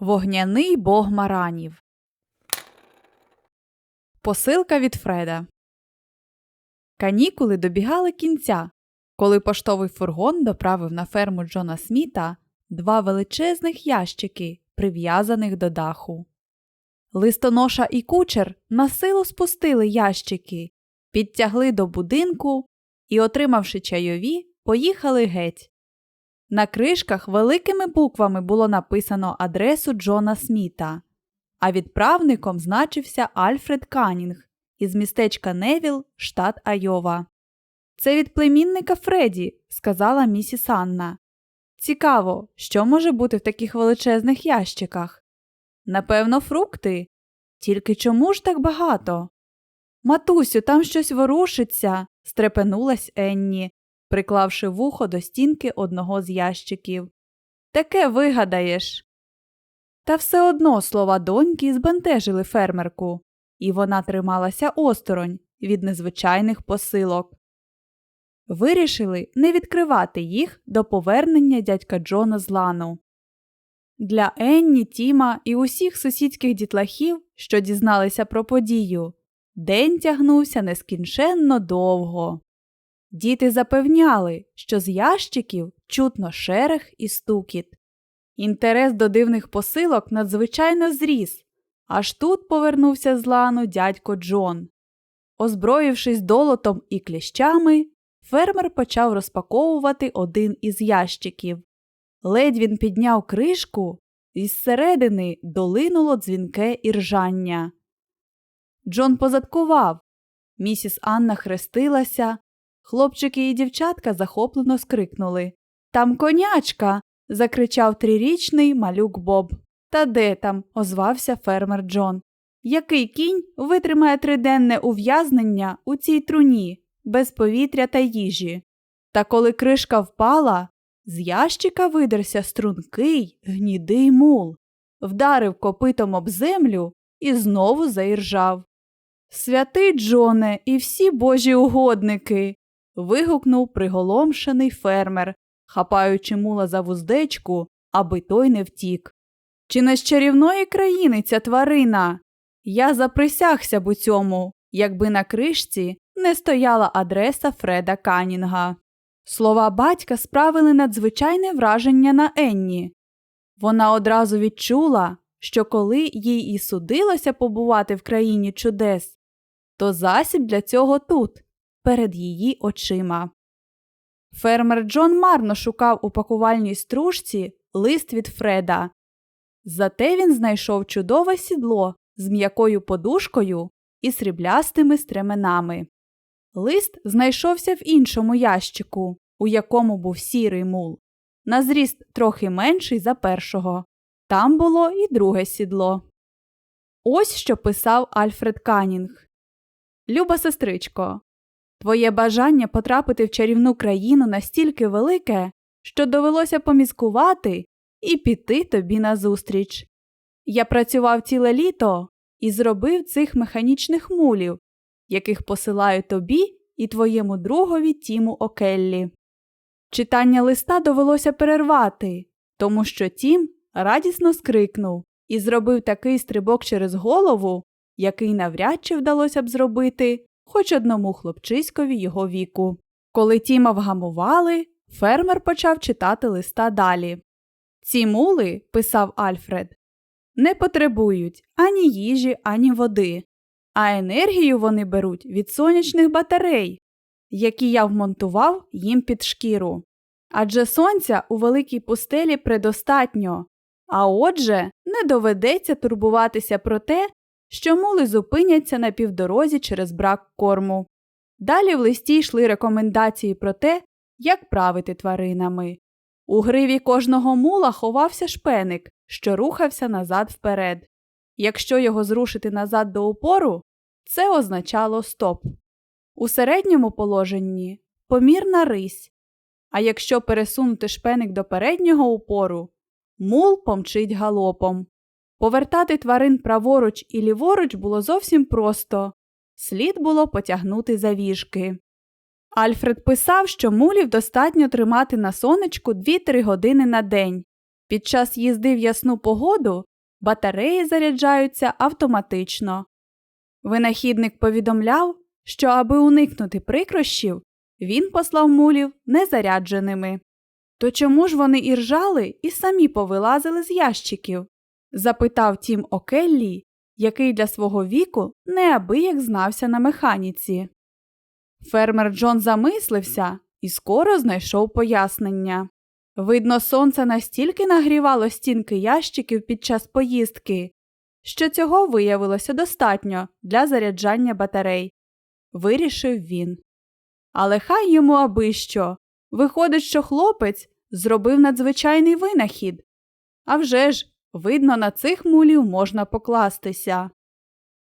Вогняний бог маранів. Посилка від Фреда. Канікули добігали кінця, коли поштовий фургон доправив на ферму Джона Сміта два величезних ящики, прив'язаних до даху. Листоноша і кучер на силу спустили ящики, підтягли до будинку і, отримавши чайові, поїхали геть. На кришках великими буквами було написано адресу Джона Сміта, а відправником значився Альфред Канінг із містечка Невіл, штат Айова. Це від племінника Фредді, сказала місіс Анна. Цікаво, що може бути в таких величезних ящиках? Напевно, фрукти. Тільки чому ж так багато? Матусю, там щось ворушиться, стрепенулась Енні, приклавши вухо до стінки одного з ящиків. Таке вигадаєш. Та все одно слова доньки збентежили фермерку, і вона трималася осторонь від незвичайних посилок. Вирішили не відкривати їх до повернення дядька Джона з лану. Для Енні, Тіма і усіх сусідських дітлахів, що дізналися про подію, день тягнувся нескінченно довго. Діти запевняли, що з ящиків чутно шерех і стукіт. Інтерес до дивних посилок надзвичайно зріс, аж тут повернувся з лану дядько Джон. Озброївшись долотом і кліщами, фермер почав розпаковувати один із ящиків. Ледь він підняв кришку, і зсередини долинуло дзвінке іржання. Джон позадкував. Місіс Анна хрестилася. Хлопчики і дівчатка захоплено скрикнули. Там конячка. закричав трирічний малюк Боб. Та де там? озвався фермер Джон. Який кінь витримає триденне ув'язнення у цій труні, без повітря та їжі? Та коли кришка впала, з ящика видерся стрункий, гнідий мул, вдарив копитом об землю і знову заіржав. Святий Джоне і всі божі угодники. Вигукнув приголомшений фермер, хапаючи мула за вуздечку, аби той не втік. Чи не з чарівної країни ця тварина? Я заприсягся б у цьому, якби на кришці не стояла адреса Фреда Канінга. Слова батька справили надзвичайне враження на Енні. Вона одразу відчула, що коли їй і судилося побувати в країні чудес, то засіб для цього тут, перед її очима. Фермер Джон марно шукав у пакувальній стружці лист від Фреда. Зате він знайшов чудове сідло з м'якою подушкою і сріблястими стременами. Лист знайшовся в іншому ящику, у якому був сірий мул, на зріст трохи менший за першого. Там було і друге сідло. Ось що писав Альфред Канінг. Люба сестричко, твоє бажання потрапити в чарівну країну настільки велике, що довелося поміскувати і піти тобі назустріч. Я працював ціле літо і зробив цих механічних мулів, яких посилаю тобі і твоєму другові Тіму Океллі. Читання листа довелося перервати, тому що Тім радісно скрикнув і зробив такий стрибок через голову, який навряд чи вдалося б зробити хоч одному хлопчиськові його віку. Коли Тіма вгамували, фермер почав читати листа далі. Ці мули, писав Альфред, не потребують ані їжі, ані води, а енергію вони беруть від сонячних батарей, які я вмонтував їм під шкіру. Адже сонця у великій пустелі предостатньо, а отже, не доведеться турбуватися про те, що мули зупиняться на півдорозі через брак корму. Далі в листі йшли рекомендації про те, як правити тваринами. У гриві кожного мула ховався шпеник, що рухався назад вперед. Якщо його зрушити назад до упору, це означало стоп. У середньому положенні помірна рись, а якщо пересунути шпеник до переднього упору, мул помчить галопом. Повертати тварин праворуч і ліворуч було зовсім просто слід було потягнути завіжки. Альфред писав, що мулів достатньо тримати на сонечку 2-3 години на день. Під час їзди в ясну погоду батареї заряджаються автоматично. Винахідник повідомляв, що аби уникнути прикрощів, він послав мулів незарядженими. То чому ж вони і ржали і самі повилазили з ящиків? Запитав Тім Океллі, який для свого віку неабияк знався на механіці. Фермер Джон замислився і скоро знайшов пояснення. Видно, сонце настільки нагрівало стінки ящиків під час поїздки, що цього виявилося достатньо для заряджання батарей. Вирішив він. Але хай йому аби що. Виходить, що хлопець зробив надзвичайний винахід. А вже ж, видно, на цих мулів можна покластися.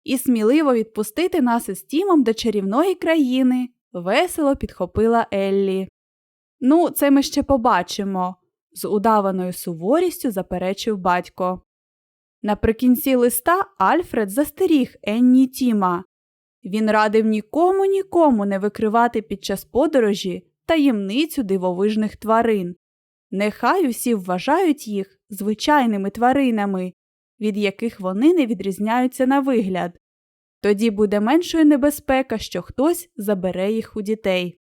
І сміливо відпустити нас із Тімом до чарівної країни, весело підхопила Еллі. Ну, це ми ще побачимо, з удаваною суворістю заперечив батько. Наприкінці листа Альфред застеріг Енні Тіма. Він радив нікому нікому не викривати під час подорожі таємницю дивовижних тварин. Нехай усі вважають їх звичайними тваринами, від яких вони не відрізняються на вигляд. Тоді буде меншою небезпека, що хтось забере їх у дітей.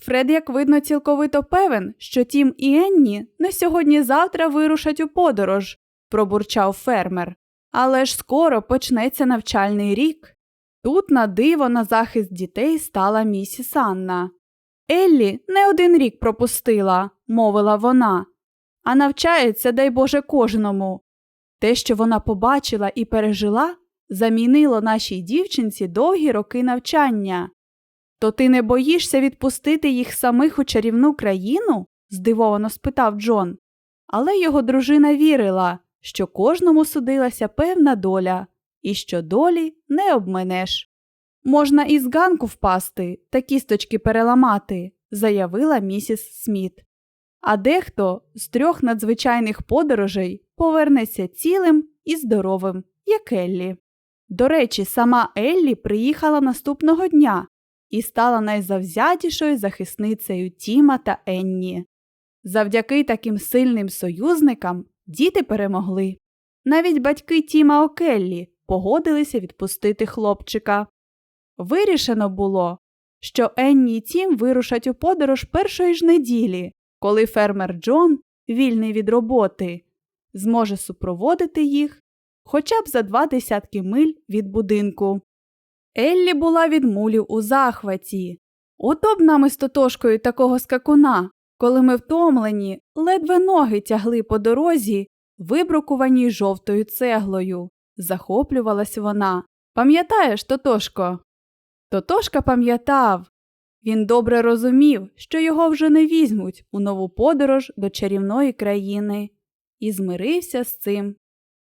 Фред, як видно, цілковито певен, що Тім і Енні не сьогодні-завтра вирушать у подорож, пробурчав фермер. Але ж скоро почнеться навчальний рік. Тут на диво на захист дітей стала місіс Анна. Еллі не один рік пропустила, мовила вона, а навчається, дай Боже, кожному. Те, що вона побачила і пережила, замінило нашій дівчинці довгі роки навчання. То ти не боїшся відпустити їх самих у чарівну країну? здивовано спитав Джон. Але його дружина вірила, що кожному судилася певна доля, і що долі не обменеш. Можна із ганку впасти та кісточки переламати, заявила місіс Сміт. А дехто з трьох надзвичайних подорожей повернеться цілим і здоровим, як Еллі. До речі, сама Еллі приїхала наступного дня і стала найзавзятішою захисницею Тіма та Енні. Завдяки таким сильним союзникам діти перемогли. Навіть батьки Тіма Океллі погодилися відпустити хлопчика. Вирішено було, що Енні і Тім вирушать у подорож першої ж неділі, коли фермер Джон, вільний від роботи, зможе супроводити їх хоча б за два десятки миль від будинку. Еллі була від мулів у захваті. Ото б нам із тотошкою такого скакуна, коли ми втомлені, ледве ноги тягли по дорозі, вибрукуваній жовтою цеглою. Захоплювалась вона. Пам'ятаєш, Тотошко? Тотошка пам'ятав. Він добре розумів, що його вже не візьмуть у нову подорож до чарівної країни, і змирився з цим.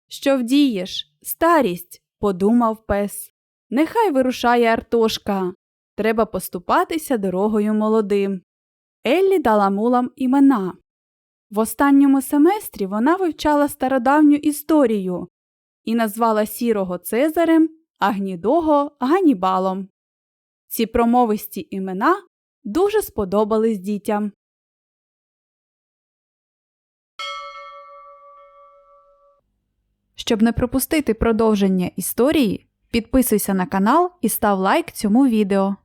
Що вдієш? Старість, подумав пес. Нехай вирушає Артошка. Треба поступатися дорогою молодим. Еллі дала мулам імена. В останньому семестрі вона вивчала стародавню історію і назвала сірого Цезарем, а гнідого Ганібалом. Ці промовисті імена дуже сподобались дітям. Щоб не пропустити продовження історії, підписуйся на канал і став лайк цьому відео.